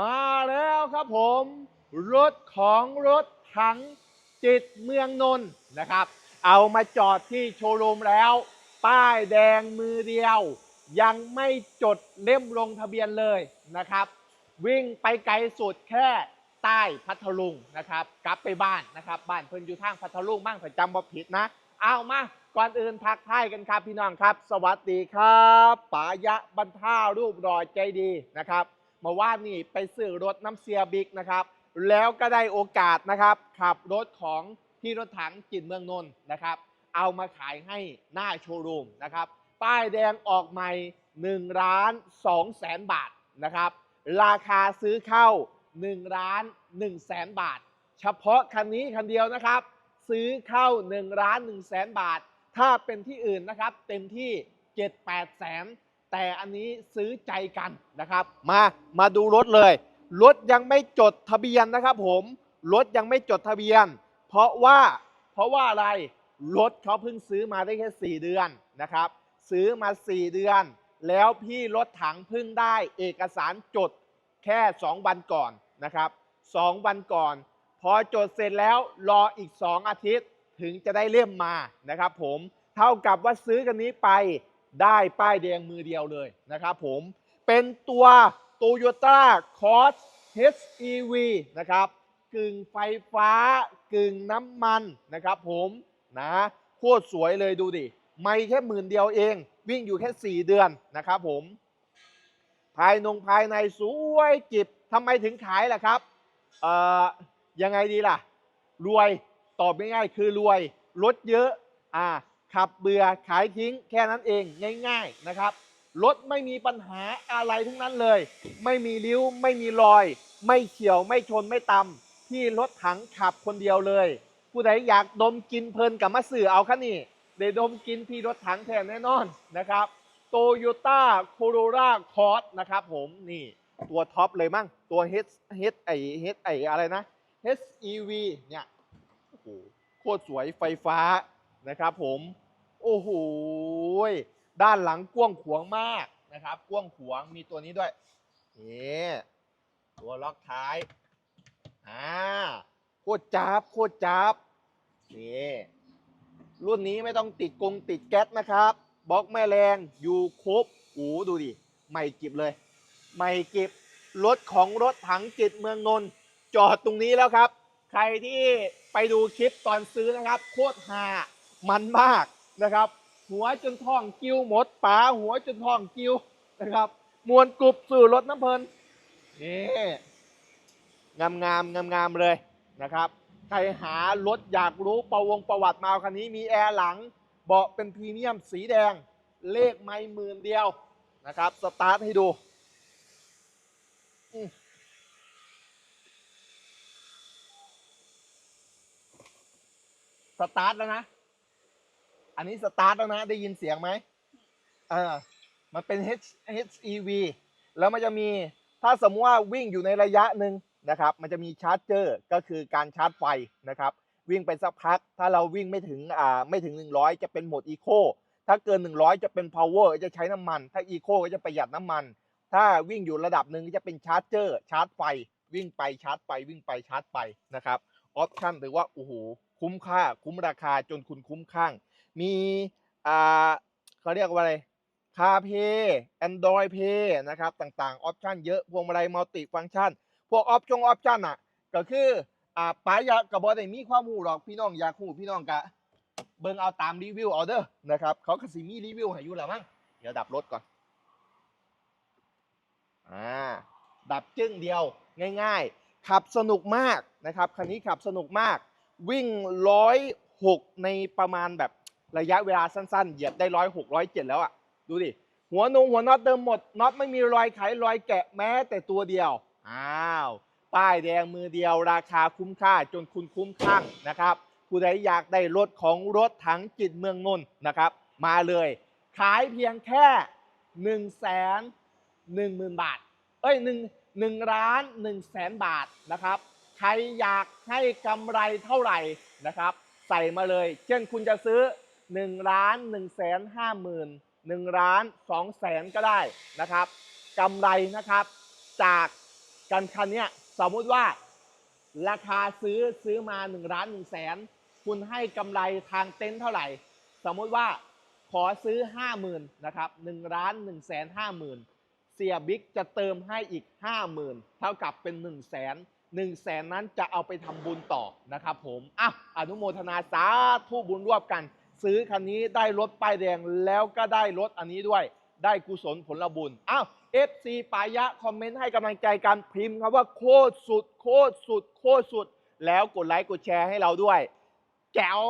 มาแล้วครับผม รถของรถถังจิตเมืองนนท์นะครับ เอามาจอดที่โชว์รูมแล้ว ป้ายแดงมือเดียว ยังไม่จดเล่มลงทะเบียนเลยนะครับ วิ่งไปไกลสุดแค่ใต้พัทลุงนะครับกลับไปบ้านนะครับ บ้านเพิ่นอยู่ทางพัทลุงบ้างถ้าจำบ่ผิดนะเอามาก่อนอื่นทักทายกันครับพี่น้องครับ สวัสดีครับป๋ายะบรรท่ารูปรอยใจดีนะครับ เมาว่านี่ไปซื้อรถน้ำเสียบิ๊กนะครับ แล้วก็ได้โอกาสนะครับ ขับรถของพี่รถถังจิตเมืองนนท์นะครับ เอามาขายให้หน้าโชว์รูมนะครับ ป้ายแดงออกใหม่1ล้าน2แสนบาทนะครับ ราคาซื้อเข้า1ล้าน1แสนบาท เฉพาะคันนี้คันเดียวนะครับ ซื้อเข้า1ล้าน1แสนบาท ถ้าเป็นที่อื่นนะครับ เต็มที่ 7 8แสน แต่อันนี้ซื้อใจกันนะครับมามาดูรถเลย รถยังไม่จดทะเบียนนะครับผมรถยังไม่จดทะเบียน เพราะว่าเพราะว่าอะไรรถเขาเพิ่งซื้อมาได้แค่ 4 เดือนนะครับ ซื้อมา 4 เดือน แล้วพี่รถถังเพิ่งได้เอกสารจดแค่ 2 วันก่อนนะครับ 2 วันก่อน พอจดเสร็จแล้วรออีก 2 อาทิตย์ถึงจะได้เล่มมานะครับผมเท่ากับว่าซื้อกันนี้ไป ได้ป้ายแดงมือเดียวเลยนะครับผมเป็นตัว Toyota Cross HEV นะครับกึ่งไฟฟ้ากึ่งน้ำมันนะครับผมนะโคตรสวยเลยดูดิ ไม่แค่หมื่นเดียวเอง วิ่งอยู่แค่ 4 เดือนนะครับผม ภายนงภายในสวยจิบทำไมถึงขายล่ะครับเอ่อยังไงดีล่ะ รวยตอบง่ายๆคือรวย รถเยอะอ่า ขับเบื่อขายทิ้งแค่นั้นเองง่าย ๆนะครับ รถไม่มีปัญหาอะไรทั้งนั้นเลย ไม่มีริ้วไม่มีรอย ไม่เฉียวไม่ชนไม่ตำพี่รถถังขับคนเดียวเลย ผู้ใดอยากดมกินเพลินกับมาสื่อเอาคันนี้ได้ดมกินพี่รถถังแทนแน่นอนนะครับโตโยต้าโคโรราคอร์สนะครับผมนี่ตัวท็อปเลยมั้งตัว H H ไอ H ไออะไรนะ HEV เนี่ยโอ้โหโคตรสวยไฟฟ้านะครับผม โอ้โหด้านหลังกว้างขวางมากนะครับกว้างขวางมีตัวนี้ด้วยนี่ตัวล็อกท้ายอ่าโคตรจับโคตรจับนี่รุ่นนี้ไม่ต้องติดกงติดแก๊สนะครับบล็อกแม่แรงอยู่ครบโอ้โหดูดิใหม่กิบเลย ใหม่เก็บรถของรถถังจิตเมืองนนท์จอดตรงนี้แล้วครับ ใครที่ไปดูคลิปตอนซื้อนะครับ โคตรฮามันมาก นะครับ หัวจนท้องกิ้วหมดป๋าหัวจนท้องกิ้วนะครับ มวนกรุบสู่รถน้ำเพลินนี่งามงามงามงามเลยนะครับ ใครหารถอยากรู้ประวงประวัติมาคันนี้มีแอร์หลัง เบาะเป็นพรีเมียมสีแดง เลขไม่หมื่นเดียวนะครับ สตาร์ทให้ดูสตาร์ทแล้วนะ อันนี้สตาร์ทแล้วนะได้ยินเสียงไหมเออมันเป็น H HEV แล้วมันจะมีถ้าสมมติว่าวิ่งอยู่ในระยะหนึ่งนะครับ มันจะมีชาร์จเจอร์ก็คือการชาร์จไฟนะครับ วิ่งไปสักพัก ถ้าเราวิ่งไม่ถึงอ่าไม่ถึง 100 จะเป็นโหมดอีโคถ้าเกิน 100 จะเป็น power จะใช้น้ำมัน ถ้าอีโคก็จะประหยัดน้ำมัน ถ้าวิ่งอยู่ระดับหนึ่งก็จะเป็นชาร์จเจอร์ชาร์จไฟ วิ่งไปชาร์จไปวิ่งไปชาร์จไปนะครับออปชั่นถือว่าโอ้โหคุ้มค่าคุ้มราคาจนคุณคุ้มข้าง มีอ่าเขาเรียกว่าอะไรคาเพย์แอนดรอยเพย์นะครับ ต่างๆออปชันเยอะพวงมาลัยมัลติฟัง c t ชัน พวกออปชงออปชันอะ ก็คืออ่าป๋ายะกับบอได้มีความรู้หรอกพี่น้องอยากรู้พี่น้องกะเบิ่งเอาตามรีวิวเอเด้อนะครับเขาก็สิมีรีวิวให้อยู่แล้วมั้งเดี๋ยวดับรถก่อนอ่าดับจึ้งเดียวง่ายๆ ขับสนุกมากนะครับคันนี้ขับสนุกมาก วิ่งร้อยหกในประมาณแบบ ระยะเวลาสั้นๆ เหยียบได้ร้อยหกร้อยเจ็ดแล้วอะ่ะ ดูดิ หัวนงหัวน็อตเดิมหมด น็อตไม่มีรอยไขรอยแกะแม้แต่ตัวเดียว อ้าว ป้ายแดงมือเดียวราคาคุ้มค่าจนคุณคุ้มข้างนะครับ ผู้ใดอยากได้รถของรถถังจิตเมืองนนท์นะครับ มาเลย ขายเพียงแค่1นึ่งแสนหนึ่งหมื่นบาท เอ้ยหนึ่งหนึ่งล้านหนึ่งแสนบาทนะครับ ใครอยากให้กำไรเท่าไหร่นะครับ ใส่มาเลย เช่นคุณจะซื้อ 1ล้าน1แสนห้าหมื่น1ล้าน2แสนก็ได้นะครับกำไรนะครับจากกันคันเนี้ยสมมุติว่า ราคาซื้อซื้อมา1ล้าน1แสนคุณให้กำไรทางเต็นท์เท่าไหร่ สมมุติว่าขอซื้อ 50,000นะครับ1ล้าน1แสน50,000 เสียบิ๊กจะเติมให้อีก 50,000 เท่ากับเป็น 1 0 0 0 0แสน1แสนนั้นจะเอาไปทำบุญต่อนะครับผมอะอนุโมทนาสาธุบุญร่วมกัน ซื้อคันนี้ได้รถป้ายแดงแล้วก็ได้รถอันนี้ด้วย ได้กุศลผลบุญอ้าว FC ปายะคอมเมนต์ให้กำลังใจกันพิมพ์ครับว่าโคตรสุด โคตรสุด โคตรสุด แล้วกดไลค์กดแชร์ให้เราด้วยแจ๋ว